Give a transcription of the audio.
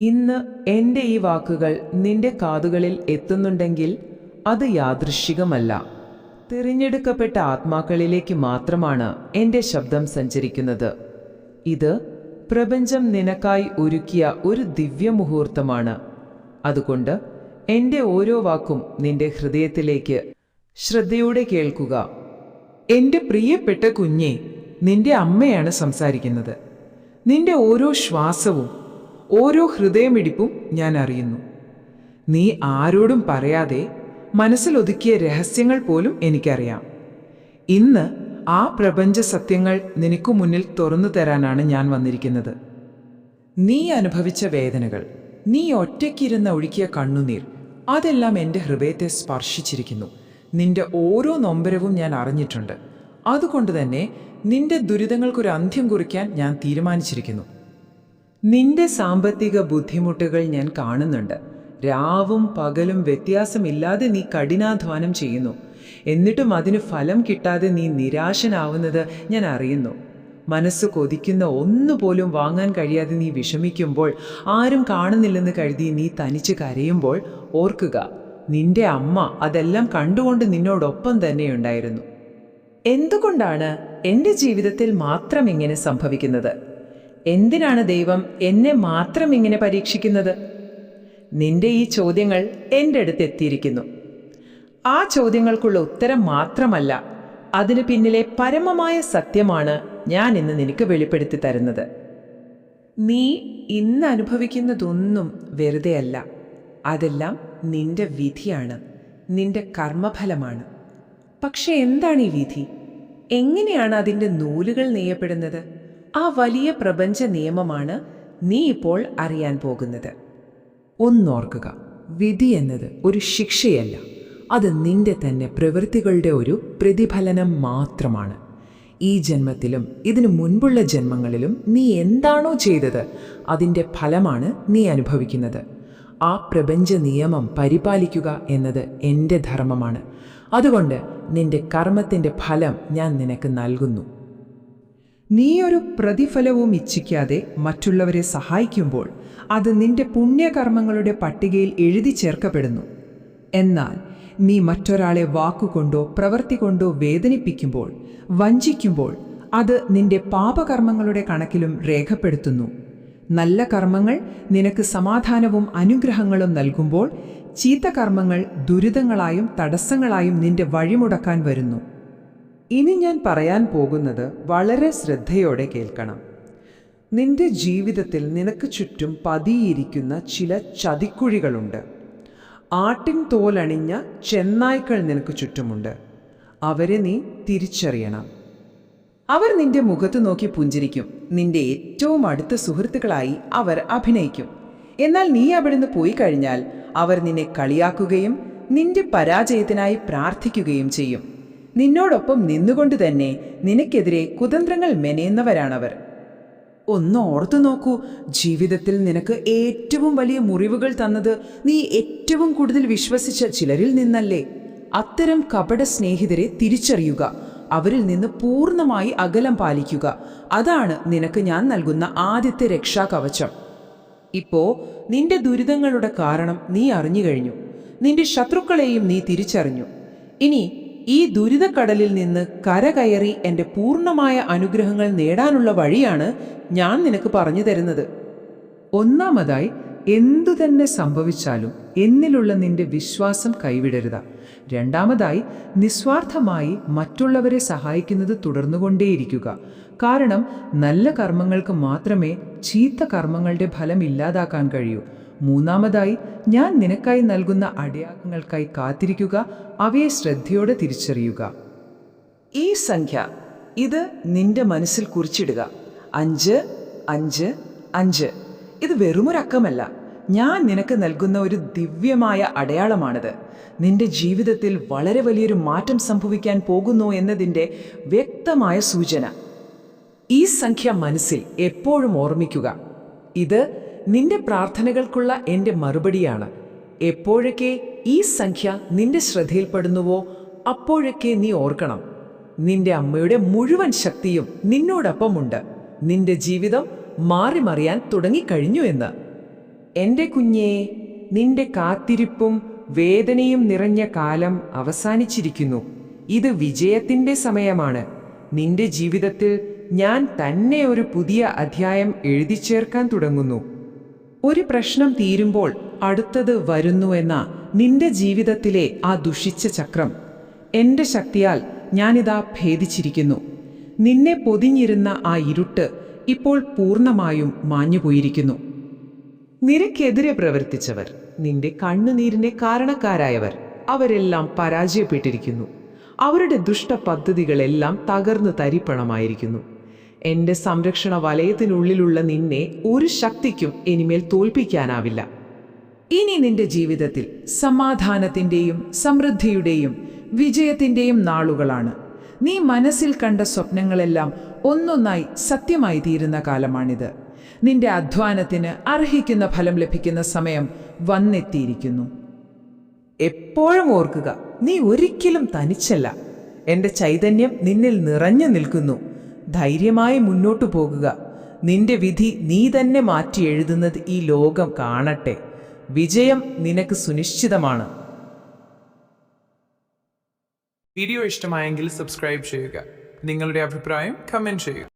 ഇന്ന് എന്റെ ഈ വാക്കുകൾ നിന്റെ കാതുകളിൽ എത്തുന്നുണ്ടെങ്കിൽ അത് യാദൃശ്ചികമല്ല. തിരഞ്ഞെടുക്കപ്പെട്ട ആത്മാക്കളിലേക്ക് മാത്രമാണ് എന്റെ ശബ്ദം സഞ്ചരിക്കുന്നത്. ഇത് പ്രപഞ്ചം നിനക്കായി ഒരുക്കിയ ഒരു ദിവ്യമുഹൂർത്തമാണ്. അതുകൊണ്ട് എന്റെ ഓരോ വാക്കും നിന്റെ ഹൃദയത്തിലേക്ക് ശ്രദ്ധയോടെ കേൾക്കുക. എന്റെ പ്രിയപ്പെട്ട കുഞ്ഞെ നിന്റെ അമ്മയാണ് സംസാരിക്കുന്നത്. നിന്റെ ഓരോ ശ്വാസവും ഓരോ ഹൃദയമിടിപ്പും ഞാൻ അറിയുന്നു. നീ ആരോടും പറയാതെ മനസ്സിലൊതുക്കിയ രഹസ്യങ്ങൾ പോലും എനിക്കറിയാം. ഇന്ന് ആ പ്രപഞ്ച സത്യങ്ങൾ നിനക്കു മുന്നിൽ തുറന്നു തരാനാണ് ഞാൻ വന്നിരിക്കുന്നത്. നീ അനുഭവിച്ച വേദനകൾ നീ ഒറ്റയ്ക്കിരുന്ന് ഒഴുക്കിയ കണ്ണുനീർ അതെല്ലാം എന്റെ ഹൃദയത്തെ സ്പർശിച്ചിരിക്കുന്നു. നിന്റെ ഓരോ നൊമ്പരവും ഞാൻ അറിഞ്ഞിട്ടുണ്ട്. അതുകൊണ്ട് തന്നെ നിന്റെ ദുരിതങ്ങൾക്കൊരു അന്ത്യം കുറിക്കാൻ ഞാൻ തീരുമാനിച്ചിരിക്കുന്നു. നിന്റെ സാമ്പത്തിക ബുദ്ധിമുട്ടുകൾ ഞാൻ കാണുന്നുണ്ട്. രാവും പകലും വ്യത്യാസമില്ലാതെ നീ കഠിനാധ്വാനം ചെയ്യുന്നു. എന്നിട്ടും അതിന് ഫലം കിട്ടാതെ നീ നിരാശനാവുന്നത് ഞാൻ അറിയുന്നു. മനസ്സ് കൊതിക്കുന്ന ഒന്നുപോലും വാങ്ങാൻ കഴിയാതെ നീ വിഷമിക്കുമ്പോൾ ആരും കാണുന്നില്ലെന്ന് കരുതി നീ തനിച്ച് കരയുമ്പോൾ ഓർക്കുക നിന്റെ അമ്മ അതെല്ലാം കണ്ടുകൊണ്ട് നിന്നോടൊപ്പം തന്നെയുണ്ടായിരുന്നു എന്തുകൊണ്ടാണ് എന്റെ ജീവിതത്തിൽ മാത്രം ഇങ്ങനെ സംഭവിക്കുന്നത്? എന്തിനാണ് ദൈവം എന്നെ മാത്രം ഇങ്ങനെ പരീക്ഷിക്കുന്നത്? നിന്റെ ഈ ചോദ്യങ്ങൾ എന്റെ അടുത്ത് എത്തിയിരിക്കുന്നു. ആ ചോദ്യങ്ങൾക്കുള്ള ഉത്തരം മാത്രമല്ല അതിനു പിന്നിലെ പരമമായ സത്യമാണ് ഞാൻ ഇന്ന് നിനക്ക് വെളിപ്പെടുത്തി തരുന്നത്. നീ ഇന്ന് അനുഭവിക്കുന്നതൊന്നും വെറുതെയല്ല അതെല്ലാം നിന്റെ വിധിയാണ്. നിന്റെ കർമ്മഫലമാണ്. പക്ഷെ എന്താണ് ഈ വിധി? എങ്ങനെയാണ് അതിന്റെ നൂലുകൾ നെയ്യപ്പെടുന്നത്? ആ വലിയ പ്രപഞ്ച നിയമമാണ് നീ ഇപ്പോൾ അറിയാൻ പോകുന്നത്. ഒന്നോർക്കുക വിധി എന്നത് ഒരു ശിക്ഷയല്ല. അത് നിന്റെ തന്നെ പ്രവൃത്തികളുടെ ഒരു പ്രതിഫലനം മാത്രമാണ്. ഈ ജന്മത്തിലും ഇതിനു മുൻപുള്ള ജന്മങ്ങളിലും നീ എന്താണോ ചെയ്തത് അതിന്റെ ഫലമാണ് നീ അനുഭവിക്കുന്നത്. ആ പ്രപഞ്ച നിയമം പരിപാലിക്കുക എന്നത് എന്റെ ധർമ്മമാണ്. അതുകൊണ്ട് നിന്റെ കർമ്മത്തിന്റെ ഫലം ഞാൻ നിനക്ക് നൽകുന്നു. നീ ഒരു പ്രതിഫലവും ഇച്ഛിക്കാതെ മറ്റുള്ളവരെ സഹായിക്കുമ്പോൾ അത് നിന്റെ പുണ്യകർമ്മങ്ങളുടെ പട്ടികയിൽ എഴുതി ചേർക്കപ്പെടുന്നു. എന്നാൽ നീ മറ്റൊരാളെ വാക്കുകൊണ്ടോ പ്രവൃത്തി കൊണ്ടോ വേദനിപ്പിക്കുമ്പോൾ വഞ്ചിക്കുമ്പോൾ അത് നിന്റെ പാപകർമ്മങ്ങളുടെ കണക്കിലും രേഖപ്പെടുത്തുന്നു. നല്ല കർമ്മങ്ങൾ നിനക്ക് സമാധാനവും അനുഗ്രഹങ്ങളും നൽകുമ്പോൾ ചീത്തകർമ്മങ്ങൾ ദുരിതങ്ങളായും തടസ്സങ്ങളായും നിന്റെ വഴിമുടക്കാൻ വരുന്നു. ഇനി ഞാൻ പറയാൻ പോകുന്നത് വളരെ ശ്രദ്ധയോടെ കേൾക്കണം. നിന്റെ ജീവിതത്തിൽ നിനക്ക് ചുറ്റും പതിയിരിക്കുന്ന ചില ചതിക്കുഴികളുണ്ട്. ആട്ടിൻ തോലണിഞ്ഞ ചെന്നായ്ക്കൾ നിനക്ക് ചുറ്റുമുണ്ട്. അവരെ നീ തിരിച്ചറിയണം. അവർ നിന്റെ മുഖത്ത് നോക്കി പുഞ്ചിരിക്കും. നിന്റെ ഏറ്റവും അടുത്ത സുഹൃത്തുക്കളായി അവർ അഭിനയിക്കും. എന്നാൽ നീ അവിടുന്ന് പോയി കഴിഞ്ഞാൽ അവർ നിന്നെ കളിയാക്കുകയും നിന്റെ പരാജയത്തിനായി പ്രാർത്ഥിക്കുകയും ചെയ്യും. നിന്നോടൊപ്പം നിന്നുകൊണ്ട് തന്നെ നിനക്കെതിരെ കുതന്ത്രങ്ങൾ മെനയുന്നവരാണവർ. ഒന്ന് ഓർത്തു നോക്കൂ ജീവിതത്തിൽ നിനക്ക് ഏറ്റവും വലിയ മുറിവുകൾ തന്നത് നീ ഏറ്റവും കൂടുതൽ വിശ്വസിച്ച ചിലരിൽ നിന്നല്ലേ. അത്തരം കപട സ്നേഹിതരെ തിരിച്ചറിയുക അവരിൽ നിന്ന് പൂർണമായി അകലം പാലിക്കുക. അതാണ് നിനക്ക് ഞാൻ നൽകുന്ന ആദ്യത്തെ രക്ഷാകവചം. ഇപ്പോ നിന്റെ ദുരിതങ്ങളുടെ കാരണം നീ അറിഞ്ഞു കഴിഞ്ഞു. നിന്റെ ശത്രുക്കളെയും നീ തിരിച്ചറിഞ്ഞു. ഇനി ഈ ദുരിതക്കടലിൽ നിന്ന് കരകയറി എന്റെ പൂർണമായ അനുഗ്രഹങ്ങൾ നേടാനുള്ള വഴിയാണ് ഞാൻ നിനക്ക് പറഞ്ഞു തരുന്നത്. ഒന്നാമതായി എന്തു തന്നെ സംഭവിച്ചാലും എന്നിലുള്ള നിന്റെ വിശ്വാസം കൈവിടരുത്. രണ്ടാമതായി നിസ്വാർത്ഥമായി മറ്റുള്ളവരെ സഹായിക്കുന്നത് തുടർന്നുകൊണ്ടേയിരിക്കുക. കാരണം നല്ല കർമ്മങ്ങൾക്ക് മാത്രമേ ചീത്ത കർമ്മങ്ങളുടെ ഫലം ഇല്ലാതാക്കാൻ കഴിയൂ. മൂന്നാമതായി ഞാൻ നിനക്കായി നൽകുന്ന അടയാളങ്ങൾക്കായി കാത്തിരിക്കുക അവയെ ശ്രദ്ധയോടെ തിരിച്ചറിയുക. ഈ സംഖ്യ ഇത് നിന്റെ മനസ്സിൽ കുറിച്ചിടുക. അഞ്ച് അഞ്ച് അഞ്ച്. ഇത് വെറുമൊരക്കമല്ല. ഞാൻ നിനക്ക് നൽകുന്ന ഒരു ദിവ്യമായ അടയാളമാണിത്. നിന്റെ ജീവിതത്തിൽ വളരെ വലിയൊരു മാറ്റം സംഭവിക്കാൻ പോകുന്നു എന്നതിന്റെ വ്യക്തമായ സൂചന. ഈ സംഖ്യ മനസ്സിൽ എപ്പോഴും ഓർമ്മിക്കുക. ഇത് നിന്റെ പ്രാർത്ഥനകൾക്കുള്ള എന്റെ മറുപടിയാണ്. എപ്പോഴൊക്കെ ഈ സംഖ്യ നിന്റെ ശ്രദ്ധയിൽപ്പെടുന്നുവോ അപ്പോഴൊക്കെ നീ ഓർക്കണം. നിന്റെ അമ്മയുടെ മുഴുവൻ ശക്തിയും നിന്നോടൊപ്പമുണ്ട്. നിന്റെ ജീവിതം മാറി മറിയാൻ തുടങ്ങിക്കഴിഞ്ഞു എന്ന്. എന്റെ കുഞ്ഞേ നിന്റെ കാത്തിരിപ്പും വേദനയും നിറഞ്ഞ കാലം അവസാനിച്ചിരിക്കുന്നു. ഇത് വിജയത്തിന്റെ സമയമാണ്. നിന്റെ ജീവിതത്തിൽ ഞാൻ തന്നെ ഒരു പുതിയ അധ്യായം എഴുതി ചേർക്കാൻ തുടങ്ങുന്നു. ഒരു പ്രശ്നം തീരുമ്പോൾ അടുത്തത് വരുന്നുവെന്ന നിന്റെ ജീവിതത്തിലെ ആ ദുഷിച്ച ചക്രം. എന്റെ ശക്തിയാൽ ഞാനിതാ ഭേദിച്ചിരിക്കുന്നു. നിന്നെ പൊതിഞ്ഞിരുന്ന ആ ഇരുട്ട് ഇപ്പോൾ പൂർണമായും മാഞ്ഞുപോയിരിക്കുന്നു. നിനക്കെതിരെ പ്രവർത്തിച്ചവർ നിന്റെ കണ്ണുനീരിനെ കാരണക്കാരായവർ അവരെല്ലാം പരാജയപ്പെട്ടിരിക്കുന്നു. അവരുടെ ദുഷ്ട പദ്ധതികളെല്ലാം തകർന്നു തരിപ്പണമായിരിക്കുന്നു. എന്റെ സംരക്ഷണ വലയത്തിനുള്ളിലുള്ള നിന്നെ ഒരു ശക്തിക്കും ഇനിമേൽ തോൽപ്പിക്കാനാവില്ല. ഇനി നിന്റെ ജീവിതത്തിൽ സമാധാനത്തിന്റെയും സമൃദ്ധിയുടെയും വിജയത്തിന്റെയും നാളുകളാണ്. നീ മനസ്സിൽ കണ്ട സ്വപ്നങ്ങളെല്ലാം ഒന്നൊന്നായി സത്യമായി തീരുന്ന കാലമാണിത്. നിന്റെ അധ്വാനത്തിന് അർഹിക്കുന്ന ഫലം ലഭിക്കുന്ന സമയം വന്നെത്തിയിരിക്കുന്നു. എപ്പോഴും ഓർക്കുക നീ ഒരിക്കലും തനിച്ചല്ല. എന്റെ ചൈതന്യം നിന്നിൽ നിറഞ്ഞു നിൽക്കുന്നു. ധൈര്യമായി മുന്നോട്ടു പോകുക. നിന്റെ വിധി നീ തന്നെ മാറ്റി എഴുതുന്നത് ഈ ലോകം കാണട്ടെ. വിജയം നിനക്ക് സുനിശ്ചിതമാണ്. വീഡിയോ ഇഷ്ടമായെങ്കിൽ സബ്സ്ക്രൈബ് ചെയ്യുക. നിങ്ങളുടെ അഭിപ്രായം കമന്റ് ചെയ്യുക.